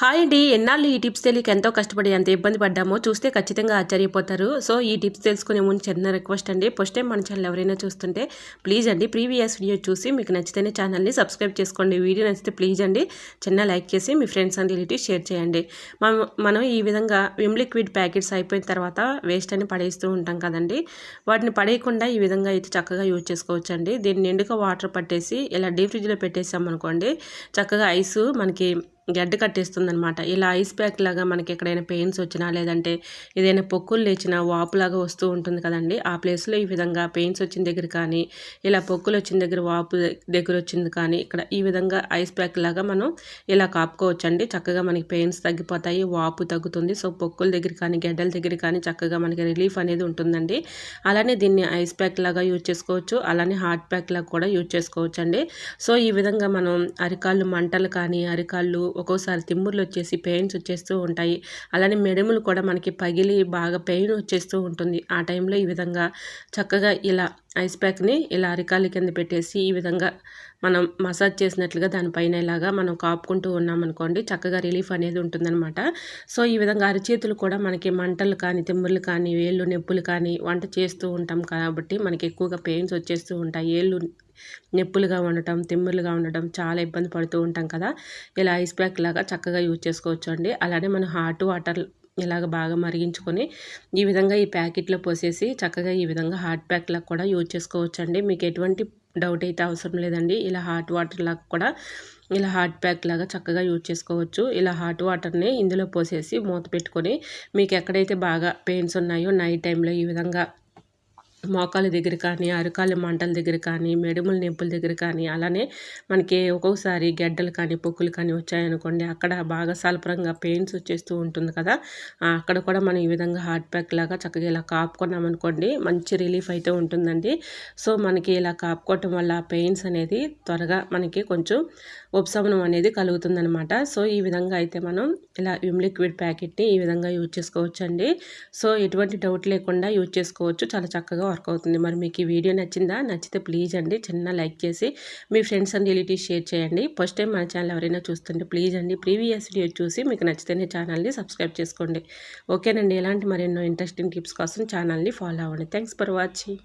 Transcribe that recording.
Hi అండి. ఎన్నాళ్ళు ఈ టిప్స్ తెలియక ఎంతో కష్టపడి ఎంత ఇబ్బంది పడ్డామో చూస్తే ఖచ్చితంగా ఆశ్చర్యపోతారు. సో ఈ టిప్స్ తెలుసుకునే ముందు చిన్న రిక్వెస్ట్ అండి. ఫస్ట్ టైం మన ఛానల్ ఎవరైనా చూస్తుంటే ప్లీజ్ అండి ప్రీవియస్ వీడియో చూసి మీకు నచ్చితేనే ఛానల్ని సబ్స్క్రైబ్ చేసుకోండి. వీడియో నచ్చితే ప్లీజ్ అండి చిన్న లైక్ చేసి మీ ఫ్రెండ్స్ అండ్ రిలేటివ్స్ షేర్ చేయండి. మనం మనం ఈ విధంగా విమ్ లిక్విడ్ ప్యాకెట్స్ అయిపోయిన తర్వాత వేస్ట్ అని పడేస్తూ ఉంటాం కదండి. వాటిని పడేయకుండా ఈ విధంగా అయితే చక్కగా యూజ్ చేసుకోవచ్చు అండి దీన్ని నిండుగా వాటర్ పట్టేసి ఇలా డీప్ ఫ్రిడ్జ్లో పెట్టేసాం అనుకోండి చక్కగా ఐస్ మనకి గడ్డ కట్టేస్తుంది అనమాట ఇలా ఐస్ ప్యాక్ లాగా మనకి ఎక్కడైనా పెయిన్స్ వచ్చినా లేదంటే ఏదైనా పొక్కులు లేచినా వాపులాగా వస్తూ ఉంటుంది కదండి. ఆ ప్లేస్లో ఈ విధంగా పెయిన్స్ వచ్చిన దగ్గర కానీ ఇలా పొక్కులు వచ్చిన దగ్గర వాపు దగ్గర వచ్చింది కానీ ఇక్కడ ఈ విధంగా ఐస్ ప్యాక్ లాగా మనం ఇలా కాపుకోవచ్చండి. చక్కగా మనకి పెయిన్స్ తగ్గిపోతాయి వాపు తగ్గుతుంది. సో పొక్కుల దగ్గర కానీ గడ్డల దగ్గర కానీ చక్కగా మనకి రిలీఫ్ అనేది ఉంటుందండి. అలానే దీన్ని ఐస్ ప్యాక్ లాగా యూజ్ చేసుకోవచ్చు. అలానే హార్ట్ ప్యాక్ లాగా కూడా యూజ్ చేసుకోవచ్చు అండి సో ఈ విధంగా మనం అరికాళ్ళు మంటలు కానీ అరికాళ్ళు ఒక్కోసారి తిమ్ముర్లు వచ్చేసి పెయిన్స్ వచ్చేస్తూ ఉంటాయి. అలానే మెడములు కూడా మనకి పగిలి బాగా పెయిన్ వచ్చేస్తూ ఉంటుంది. ఆ టైంలో ఈ విధంగా చక్కగా ఇలా ఐస్ ప్యాక్ని ఇలా అరికాలి కింద పెట్టేసి ఈ విధంగా మనం మసాజ్ చేసినట్లుగా దానిపైన ఇలాగా మనం కాపుకుంటూ ఉన్నామనుకోండి చక్కగా రిలీఫ్ అనేది ఉంటుందన్నమాట. సో ఈ విధంగా అరిచేతులు కూడా మనకి మంటలు కానీ తిమ్ముర్లు కానీ వేళ్ళు నొప్పులు కానీ వంట చేస్తూ ఉంటాం కాబట్టి మనకి ఎక్కువగా పెయిన్స్ వచ్చేస్తూ ఉంటాయి. ఏళ్ళు నొప్పులుగా ఉండటం తిమ్ములుగా ఉండటం చాలా ఇబ్బంది పడుతూ ఉంటాం కదా. ఇలా ఐస్ ప్యాక్ లాగా చక్కగా యూజ్ చేసుకోవచ్చు అండి. అలానే మనం హాట్ వాటర్ ఇలాగ బాగా మరిగించుకొని ఈ విధంగా ఈ ప్యాకెట్లో పోసేసి చక్కగా ఈ విధంగా హాట్ ప్యాక్ లాగా కూడా యూజ్ చేసుకోవచ్చు అండి. మీకు ఎటువంటి డౌట్ అయితే అవసరం లేదండి. ఇలా హాట్ వాటర్ లాగా కూడా ఇలా హాట్ ప్యాక్ లాగా చక్కగా యూజ్ చేసుకోవచ్చు. ఇలా హాట్ వాటర్ని ఇందులో పోసేసి మూత పెట్టుకొని మీకు ఎక్కడైతే బాగా పెయిన్స్ ఉన్నాయో నైట్ టైంలో ఈ విధంగా మోకాళ్ళ దగ్గర కానీ అరకాల మంటల దగ్గర కానీ మెడుముల నొప్పుల దగ్గర కానీ అలానే మనకి ఒక్కొక్కసారి గడ్డలు కానీ పొక్కులు కానీ వచ్చాయనుకోండి. అక్కడ బాగా సలపరంగా పెయిన్స్ వచ్చేస్తూ ఉంటుంది కదా. అక్కడ కూడా మనం ఈ విధంగా హార్ట్ ప్యాక్ లాగా చక్కగా ఇలా కాపుకున్నామనుకోండి మంచి రిలీఫ్ అయితే ఉంటుందండి. సో మనకి ఇలా కాపుకోవటం వల్ల పెయిన్స్ అనేది త్వరగా మనకి కొంచెం ఉపశమనం అనేది కలుగుతుందనమాట. సో ఈ విధంగా అయితే మనం ఇలా విమ్ లిక్విడ్ ప్యాకెట్ని ఈ విధంగా యూజ్ చేసుకోవచ్చండి. సో ఎటువంటి డౌట్ లేకుండా యూజ్ చేసుకోవచ్చు. చాలా చక్కగా వర్క్ అవుతుంది. మరి మీకు ఈ వీడియో నచ్చిందా? నచ్చితే ప్లీజ్ అండి చిన్న లైక్ చేసి మీ ఫ్రెండ్స్ అండ్ రిలేటివ్స్ షేర్ చేయండి. ఫస్ట్ టైం మన ఛానల్ ఎవరైనా చూస్తుంటే ప్లీజ్ అండి ప్రీవియస్ వీడియో చూసి మీకు నచ్చితేనే ఛానల్ని సబ్స్క్రైబ్ చేసుకోండి. ఓకేనండి ఎలాంటి మరెన్నో ఇంట్రెస్టింగ్ టిప్స్ కోసం ఛానల్ని ఫాలో అవ్వండి. Thanks for watching.